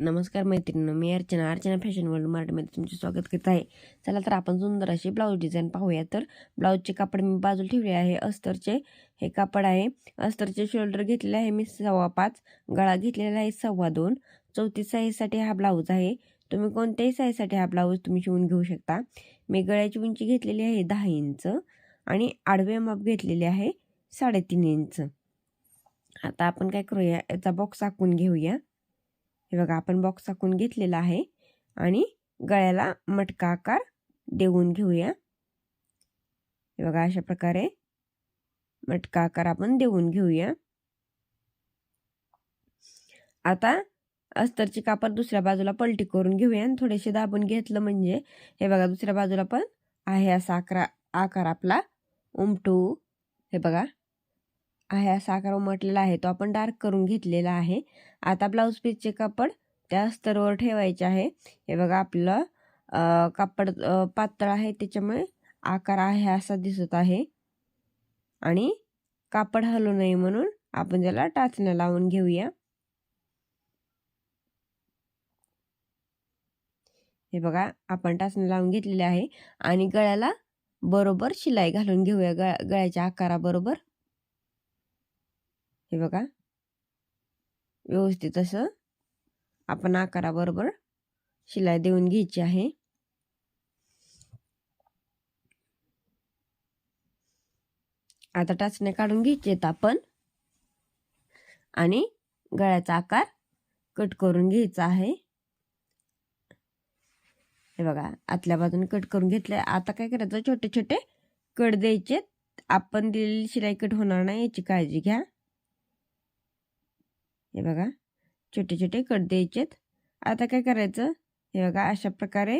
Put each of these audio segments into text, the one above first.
नमस्कार मैत्रिणींनो मी अर्चना. अर्चना फॅशन वर्ल्ड मराठीमध्ये तुमचे स्वागत करत आहे. चला तर आपण सुंदर अशी ब्लाऊज डिझाईन पाहूया. तर ब्लाऊजचे कापड मी बाजूला ठेवले आहे. अस्तरचे हे कापड आहे. अस्तरचे शोल्डर घेतलेले आहे मी सव्वा पाच गळा घेतलेला आहे सव्वा दोन. चौतीस साईजसाठी हा ब्लाऊज आहे. तुम्ही कोणत्याही साईजसाठी हा ब्लाऊज तुम्ही शिवून घेऊ शकता. मी गळ्याची उंची घेतलेली आहे दहा इंच आणि आडवे माप घेतलेले आहे साडेतीन इंच. आता आपण काय करूया? याचा बॉक्स आखून घेऊया. हे बघा आपण बॉक्स टाकून घेतलेला आहे आणि गळ्याला मटका आकार देऊन घेऊया. हे बघा अशा प्रकारे मटका आकार आपण देऊन घेऊया. आता अस्तरची कापड दुसऱ्या बाजूला पलटी करून घेऊया आणि थोडेसे दाबून घेतलं म्हणजे हे बघा दुसऱ्या बाजूला पण आहे असा आकार आकार आपला. उमटू. हे बघा आहे असा आकार उमटलेला आहे. तो आपण डार्क करून घेतलेला आहे. आता ब्लाऊज पीसचे कापड त्या स्तरवर ठेवायचे आहे. हे बघा आपलं कापड पातळ आहे. त्याच्यामुळे आकार आहे असा दिसत आहे. आणि कापड हलू नये म्हणून आपण त्याला टाचण्या लावून घेऊया. हे बघा आपण टाचण्या लावून घेतलेले आहे. आणि गळ्याला बरोबर शिलाई घालून घेऊया. गळ्याच्या आकाराबरोबर. हे बघा. व्यवस्थित असं आपण आकाराबरोबर शिलाई देऊन घ्यायची आहे. आता टाचण्या काढून घ्यायचे आहेत आपण. आणि गळ्याचा आकार कट करून घ्यायचा आहे. हे बघा आतल्या बाजूने कट करून घेतले आता काय करायचं? छोटे छोटे कट द्यायचे आपण दिलेली शिलाई कट होणार नाही याची काळजी घ्या. हे बघा छोटे छोटे कट द्यायचेत. आता काय करायचं? हे बघा अशा प्रकारे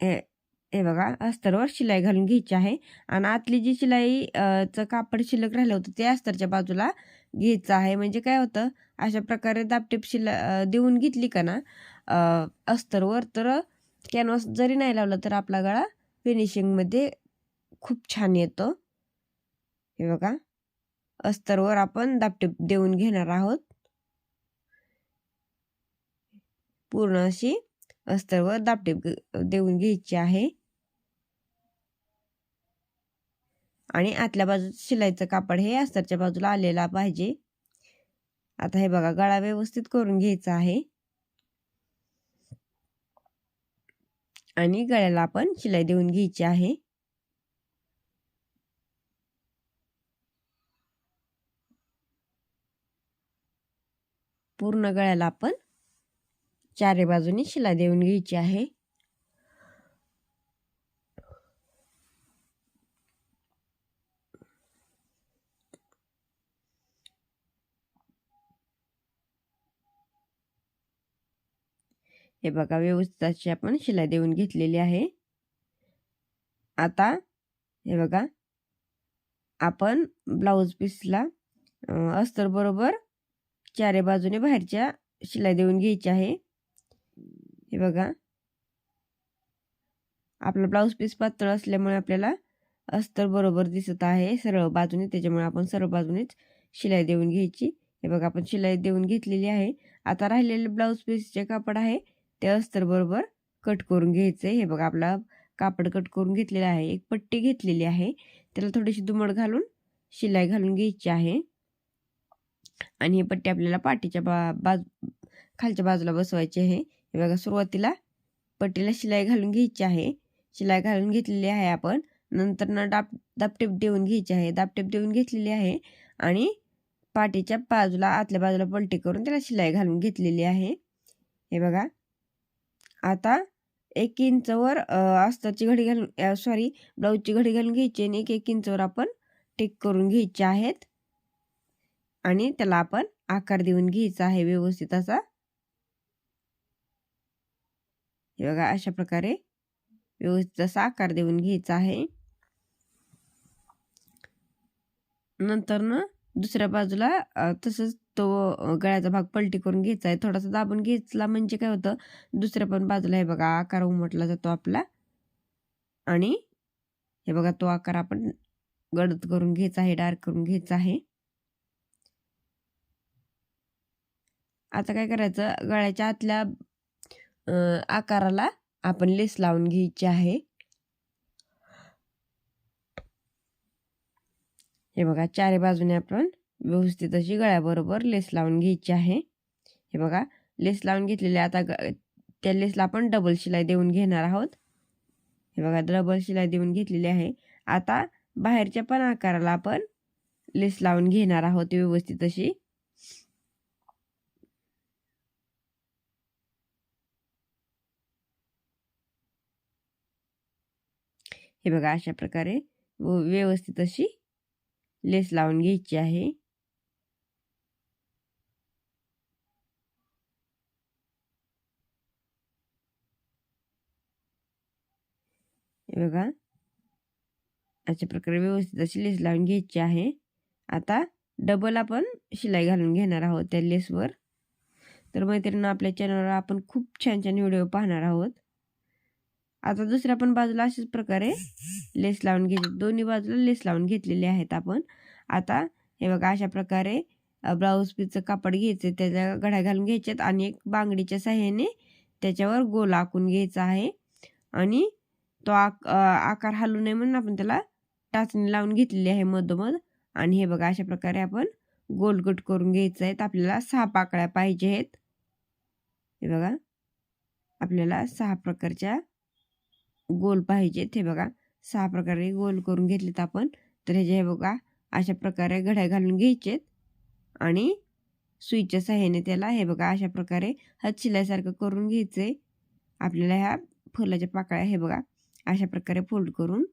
हे हे बघा अस्तरवर शिलाई घालून घ्यायची आहे. आणि आतली जी शिलाई चं कापड शिल्लक राहिलं होतं ते अस्तरच्या बाजूला घ्यायचं आहे. म्हणजे काय होतं अशा प्रकारे दापटीप शिला देऊन घेतली का ना अस्तरवर तर कॅनव्हास जरी नाही लावलं तर आपला गळा फिनिशिंगमध्ये खूप छान येतो. हे बघा. अस्तरवर आपण दापटीप देऊन घेणार आहोत. पूर्ण अशी अस्तरवर दापटीप देऊन घ्यायची आहे. आणि आतल्या बाजू शिलाईचं कापड हे अस्तरच्या बाजूला आलेला पाहिजे. आता हे बघा गळा व्यवस्थित करून घ्यायचा आहे. आणि गळ्याला आपण शिलाई देऊन घ्यायची आहे. पूर्ण गळ्याला आपण चारी बाजूनी शिला देऊन घ्यायची आहे. हे बघा व्यवस्थित अशी आपण शिलाई देऊन घेतलेली आहे. आता हे बघा आपण ब्लाऊज पीसला अस्तर बरोबर चारे बाजूने बाहेरच्या शिलाई देऊन घ्यायची आहे. हे बघा. आपला ब्लाऊज पीस पातळ असल्यामुळे आपल्याला अस्तर बरोबर दिसत आहे. सरळ बाजूने त्याच्यामुळे आपण सरळ बाजूनेच शिलाई देऊन घ्यायची. हे बघा आपण शिलाई देऊन घेतलेली आहे. आता राहिलेले ब्लाऊज पीसचे कापड आहे ते अस्तर बरोबर कट करून घ्यायचं. हे बघा आपला कापड कट करून घेतलेलं आहे. एक पट्टी घेतलेली आहे. त्याला थोडीशी दुमड घालून शिलाई घालून घ्यायची आहे. आणि हे पट्टी आपल्याला पाठीच्या बा बाज खालच्या बाजूला बसवायची आहे. हे बघा सुरुवातीला पट्टीला शिलाई घालून घ्यायची आहे. शिलाई घालून घेतलेली आहे आपण. नंतर ना डाप दापटेप देऊन घ्यायची आहे. दापटेप देऊन घेतलेली आहे आणि पाठीच्या बाजूला आतल्या बाजूला पलटी करून त्याला शिलाई घालून घेतलेली आहे. हे बघा. आता एक इंचवर अस्तरची घडी घालून सॉरी ब्लाऊजची घडी घालून घ्यायची आणि एक एक इंचवर आपण टेक करून घ्यायचे आहेत. आणि त्याला आपण आकार देऊन घ्यायचा आहे व्यवस्थित असा. हे बघा अशा प्रकारे व्यवस्थित असा आकार देऊन घ्यायचा आहे. नंतर ना दुसऱ्या बाजूला तसंच तो गळ्याचा भाग पलटी करून घ्यायचा आहे. थोडासा दाबून घेतला म्हणजे काय होतं दुसऱ्या पण बाजूला हे बघा आकार उमटला जातो आपला. आणि हे बघा तो आकार आपण गडद करून घ्यायचा आहे डार्क करून घ्यायचा आहे. आता काय करायचं? गळ्याच्या आतल्या आकाराला आपण लेस लावून घ्यायची आहे. हे बघा चारी बाजूने आपण व्यवस्थित अशी गळ्याबरोबर लेस लावून घ्यायची आहे. हे बघा लेस लावून घेतलेली आहे. आता ग- त्या लेसला आपण डबल शिलाई देऊन घेणार आहोत. हे बघा डबल शिलाई देऊन घेतलेली आहे. आता बाहेरच्या पण आकाराला आपण लेस लावून घेणार आहोत व्यवस्थित अशी. हे बघा अशा प्रकारे व- व्यवस्थित अशी लेस लावून घ्यायची आहे. हे बघा अशा प्रकारे व्यवस्थित अशी लेस लावून घ्यायची आहे. आता डबल आपण शिलाई घालून घेणार आहोत त्या लेसवर. तर मैत्रिणी आपल्या चॅनलवर आपण खूप छान छान व्हिडिओ पाहणार आहोत. आता दुसऱ्या पण बाजूला अशाच प्रकारे लेस लावून घ्यायचे दोन्ही बाजूला लेस लावून घेतलेले आहेत आपण. आता हे बघा अशा प्रकारे ब्लाऊज पीसचं कापड घ्यायचं त्याच्या घड्या घालून घ्यायच्यात आणि एक बांगडीच्या साह्याने त्याच्यावर गोल आखून घ्यायचा आहे. आणि तो आक आकार हलू नये म्हणून आपण त्याला टाचणी लावून घेतलेली आहे मधोमध. आणि हे बघा अशा प्रकारे आपण गोलगट करून घ्यायचं आहेत आपल्याला सहा पाकळ्या पाहिजे आहेत. हे बघा आपल्याला सहा प्रकारच्या गोल पाहिजेत हे बघा. सहा प्रकारे गोल करून घेतलेत आपण. तर हे जे हे बघा अशा प्रकारे घड्या घालून घ्यायचेत. आणि सुईच्या सहाय्याने त्याला हे बघा अशा प्रकारे हात शिलाईसारखं करून घ्यायचंय. आपल्याला ह्या फुलाच्या पाकळ्या हे बघा अशा प्रकारे फोल्ड करून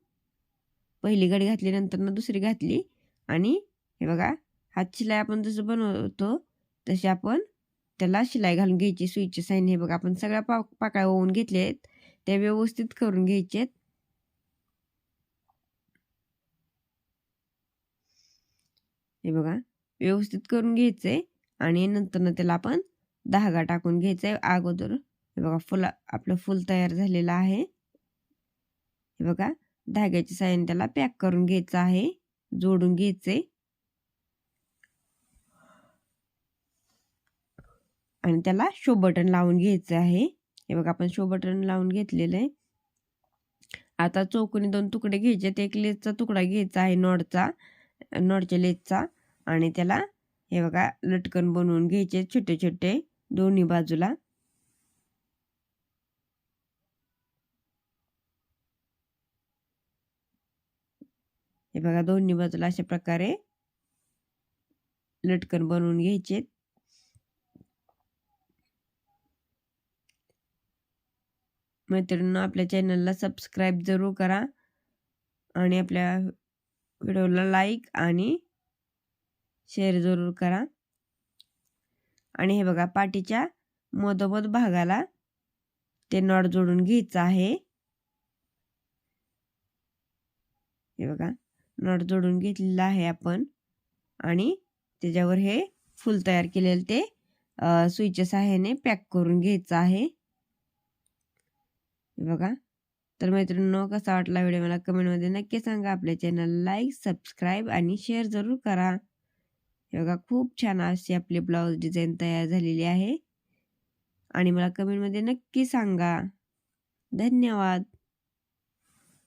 पहिली घडी घातली नंतर ना दुसरी घातली. आणि हे बघा हात शिलाई आपण जसं बनवतो तशी आपण त्याला शिलाई घालून घ्यायची. सुईच्या साईन हे बघा आपण सगळ्या पा पाकळ्या ओवून घेतल्या आहेत त्या व्यवस्थित करून घ्यायचे आहेत हे बघा व्यवस्थित करून घ्यायचंय आणि नंतर ना त्याला आपण धागा टाकून घ्यायचा आहे अगोदर. हे बघा फुल आपलं फुल तयार झालेलं आहे. हे बघा धाग्याच्या साह्याने त्याला पॅक करून घ्यायचं आहे जोडून घ्यायचे आणि त्याला शो बटन लावून घ्यायचं आहे. हे बघा आपण शो बटन लावून घेतलेलं आहे. आता चौकोनी दोन तुकडे घ्यायचे एक लेसचा तुकडा घ्यायचा आहे नॉडचा नॉडच्या लेसचा आणि त्याला हे बघा लटकन बनवून घ्यायचे छोटे छोटे दोन्ही बाजूला. हे बघा दोन्ही बाजूला अशा प्रकारे लटकन बनवून घ्यायचे मैत्रिणींनो आपल्या चॅनलला सबस्क्राईब जरूर करा. आणि आपल्या व्हिडिओला लाईक आणि शेअर जरूर करा. आणि हे बघा पाठीच्या मधोमध भागाला ते नॉट जोडून घ्यायचं आहे. हे बघा नॉट जोडून घेतलेलं आहे आपण. आणि त्याच्यावर हे फुल तयार केलेलं ते सुईच्या सहाय्याने पॅक करून घ्यायचं आहे. बघा. तर मैत्रिणींनो कसा वाटला व्हिडिओ मला कमेंटमध्ये नक्की सांगा. आपल्या चॅनल लाईक सबस्क्राईब आणि शेअर जरूर करा. हे बघा खूप छान अशी आपली ब्लाऊज डिझाईन तयार झालेली आहे. आणि मला कमेंटमध्ये नक्की सांगा. धन्यवाद.